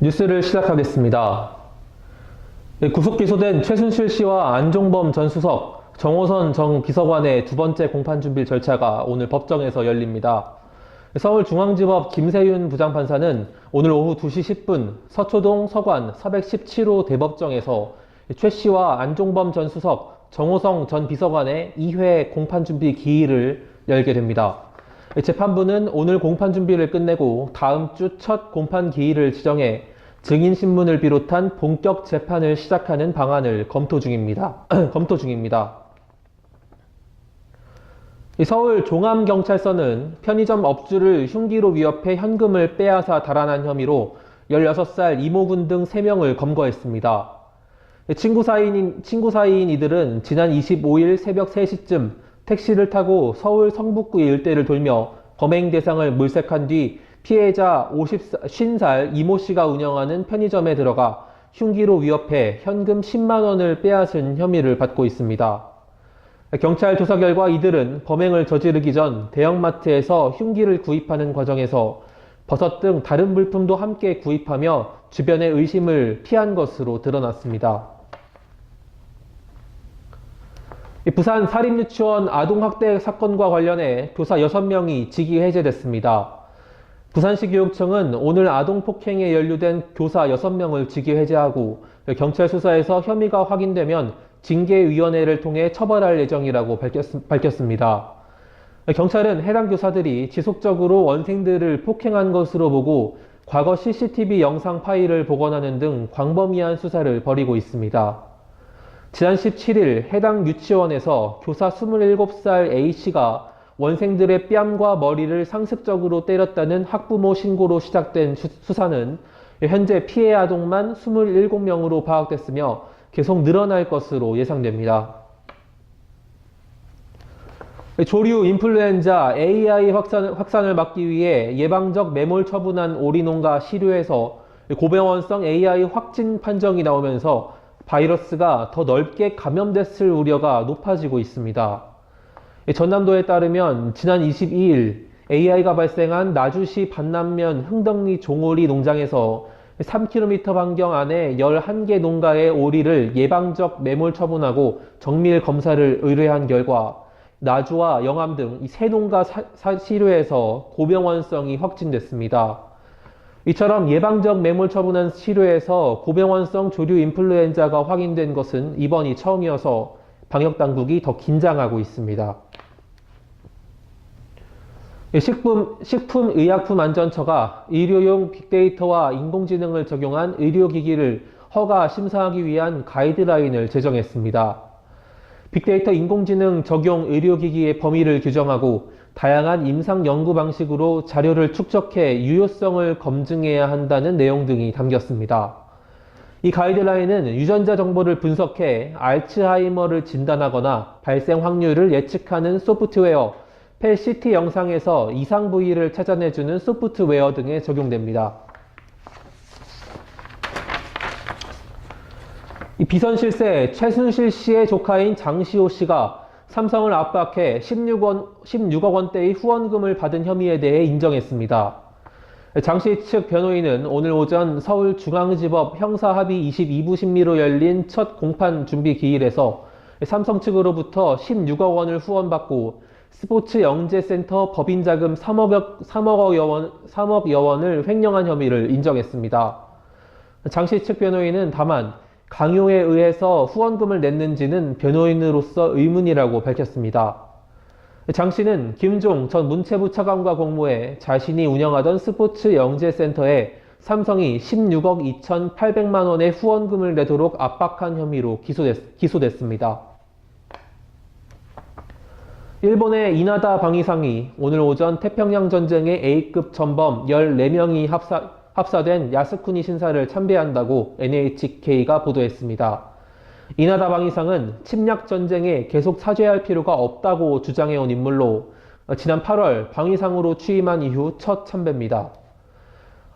뉴스를 시작하겠습니다. 예, 구속 기소된 최순실 씨와 안종범 전 수석, 정호선 정 비서관의 두 번째 공판 준비 절차가 오늘 법정에서 열립니다. 서울중앙지법 김세윤 부장판사는 오늘 오후 2시 10분 서초동 서관 417호 대법정에서 최 씨와 안종범 전 수석, 정호성 전 비서관의 2회 공판 준비 기일을 열게 됩니다. 재판부는 오늘 공판 준비를 끝내고 다음 주 첫 공판 기일을 지정해 증인 신문을 비롯한 본격 재판을 시작하는 방안을 검토 중입니다. 검토 중입니다. 이 서울 종암경찰서는 편의점 업주를 흉기로 위협해 현금을 빼앗아 달아난 혐의로 16살 이모군 등 3명을 검거했습니다. 친구 사이인, 친구 사이인 이들은 지난 25일 새벽 3시쯤 택시를 타고 서울 성북구 일대를 돌며 범행 대상을 물색한 뒤 피해자 50, 50살 이모 씨가 운영하는 편의점에 들어가 흉기로 위협해 현금 10만 원을 빼앗은 혐의를 받고 있습니다. 경찰 조사 결과 이들은 범행을 저지르기 전 대형마트에서 흉기를 구입하는 과정에서 버섯 등 다른 물품도 함께 구입하며 주변의 의심을 피한 것으로 드러났습니다. 부산 사립유치원 아동학대 사건과 관련해 교사 6명이 직위 해제됐습니다. 부산시 교육청은 오늘 아동폭행에 연루된 교사 6명을 직위 해제하고 경찰 수사에서 혐의가 확인되면 징계위원회를 통해 처벌할 예정이라고 밝혔, 습니다 경찰은 해당 교사들이 지속적으로 원생들을 폭행한 것으로 보고 과거 CCTV 영상 파일을 복원하는 등 광범위한 수사를 벌이고 있습니다. 지난 17일 해당 유치원에서 교사 27살 A씨가 원생들의 뺨과 머리를 상습적으로 때렸다는 학부모 신고로 시작된 수사는 현재 피해 아동만 27명으로 파악됐으며 계속 늘어날 것으로 예상됩니다. 조류 인플루엔자 AI 확산, 확산을 막기 위해 예방적 매몰 처분한 오리농가 시류에서 고병원성 AI 확진 판정이 나오면서 바이러스가 더 넓게 감염됐을 우려가 높아지고 있습니다. 전남도에 따르면 지난 22일 AI가 발생한 나주시 반남면 흥덕리 종오리 농장에서 3km 반경 안에 11개 농가의 오리를 예방적 매몰 처분하고 정밀 검사를 의뢰한 결과 나주와 영암 등 세 농가 시류에서 고병원성이 확진됐습니다. 이처럼 예방적 매몰 처분한 치료에서 고병원성 조류 인플루엔자가 확인된 것은 이번이 처음이어서 방역당국이 더 긴장하고 있습니다. 식품, 식품의약품안전처가 의료용 빅데이터와 인공지능을 적용한 의료기기를 허가 심사하기 위한 가이드라인을 제정했습니다. 빅데이터 인공지능 적용 의료기기의 범위를 규정하고 다양한 임상 연구 방식으로 자료를 축적해 유효성을 검증해야 한다는 내용 등이 담겼습니다. 이 가이드라인은 유전자 정보를 분석해 알츠하이머를 진단하거나 발생 확률을 예측하는 소프트웨어, 펫CT 영상에서 이상 부위를 찾아내주는 소프트웨어 등에 적용됩니다. 이 비선 실세 최순실 씨의 조카인 장시호 씨가 삼성을 압박해 16원, 16억 원대의 후원금을 받은 혐의에 대해 인정했습니다. 장씨 측 변호인은 오늘 오전 서울중앙지법 형사합의 22부 심리로 열린 첫 공판 준비 기일에서 삼성 측으로부터 16억 원을 후원받고 스포츠 영재센터 법인 자금 3억, 3억여 원, 3억여 원을 횡령한 혐의를 인정했습니다. 장씨 측 변호인은 다만 강요에 의해서 후원금을 냈는지는 변호인으로서 의문이라고 밝혔습니다. 장 씨는 김종 전 문체부 차관과 공모해 자신이 운영하던 스포츠 영재센터에 삼성이 16억 2,800만 원의 후원금을 내도록 압박한 혐의로 기소됐, 기소됐습니다. 일본의 이나다 방위상이 오늘 오전 태평양 전쟁의 A급 전범 14명이 합사, 합사된 야스쿠니 신사를 참배한다고 NHK가 보도했습니다. 이나다 방위상은 침략 전쟁에 계속 사죄할 필요가 없다고 주장해온 인물로 지난 8월 방위상으로 취임한 이후 첫 참배입니다.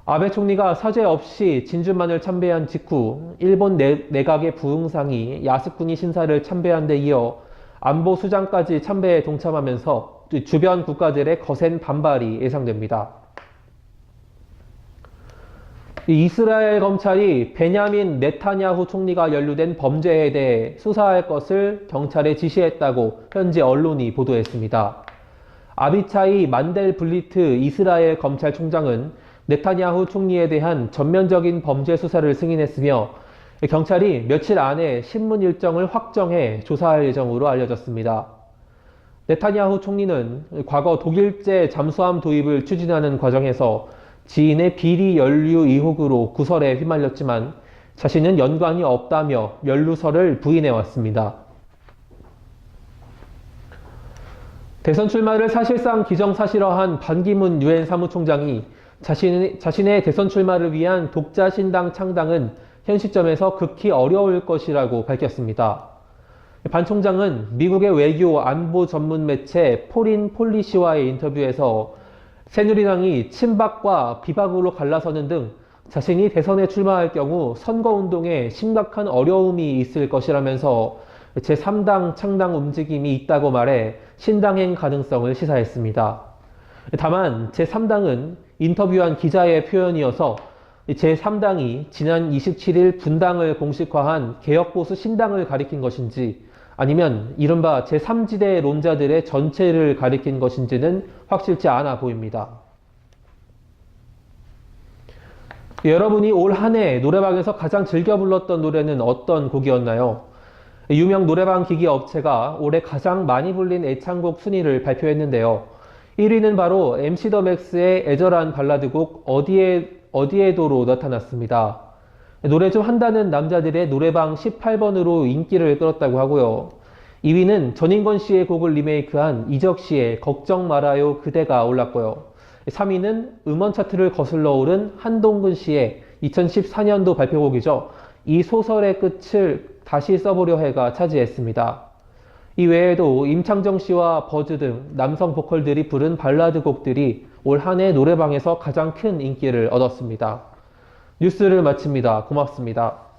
아베 총리가 사죄 없이 진주만을 참배한 직후 일본 내, 내각의 부흥상이 야스쿠니 신사를 참배한 데 이어 안보 수장까지 참배에 동참하면서 주변 국가들의 거센 반발이 예상됩니다. 이 이스라엘 검찰이 베냐민 네타냐후 총리가 연루된 범죄에 대해 수사할 것을 경찰에 지시했다고 현지 언론이 보도했습니다. 아비차이 만델 블리트 이스라엘 검찰총장은 네타냐후 총리에 대한 전면적인 범죄 수사를 승인했으며 경찰이 며칠 안에 신문 일정을 확정해 조사할 예정으로 알려졌습니다. 네타냐후 총리는 과거 독일제 잠수함 도입을 추진하는 과정에서 지인의 비리 연루 의혹으로 구설에 휘말렸지만 자신은 연관이 없다며 연루설을 부인해 왔습니다. 대선 출마를 사실상 기정사실화한 반기문 유엔 사무총장이 자신, 자신의 대선 출마를 위한 독자 신당 창당은 현 시점에서 극히 어려울 것이라고 밝혔습니다. 반 총장은 미국의 외교 안보 전문 매체 포린 폴리시와의 인터뷰에서 새누리당이 친박과 비박으로 갈라서는 등 자신이 대선에 출마할 경우 선거운동에 심각한 어려움이 있을 것이라면서 제3당 창당 움직임이 있다고 말해 신당행 가능성을 시사했습니다. 다만 제3당은 인터뷰한 기자의 표현이어서 제3당이 지난 27일 분당을 공식화한 개혁보수 신당을 가리킨 것인지 아니면 이른바 제3지대 론자들의 전체를 가리킨 것인지는 확실치 않아 보입니다. 여러분이 올 한 해 노래방에서 가장 즐겨 불렀던 노래는 어떤 곡이었나요? 유명 노래방 기기 업체가 올해 가장 많이 불린 애창곡 순위를 발표했는데요. 1위는 바로 MC 더 맥스의 애절한 발라드곡 어디에 어디에도로 나타났습니다. 노래 좀 한다는 남자들의 노래방 18번으로 인기를 끌었다고 하고요. 2위는 전인권 씨의 곡을 리메이크한 이적 씨의 걱정 말아요 그대가 올랐고요. 3위는 음원 차트를 거슬러 오른 한동근 씨의 2014년도 발표곡이죠. 이 소설의 끝을 다시 써보려 해가 차지했습니다. 이 외에도 임창정 씨와 버즈 등 남성 보컬들이 부른 발라드 곡들이 올 한 해 노래방에서 가장 큰 인기를 얻었습니다. 뉴스를 마칩니다. 고맙습니다.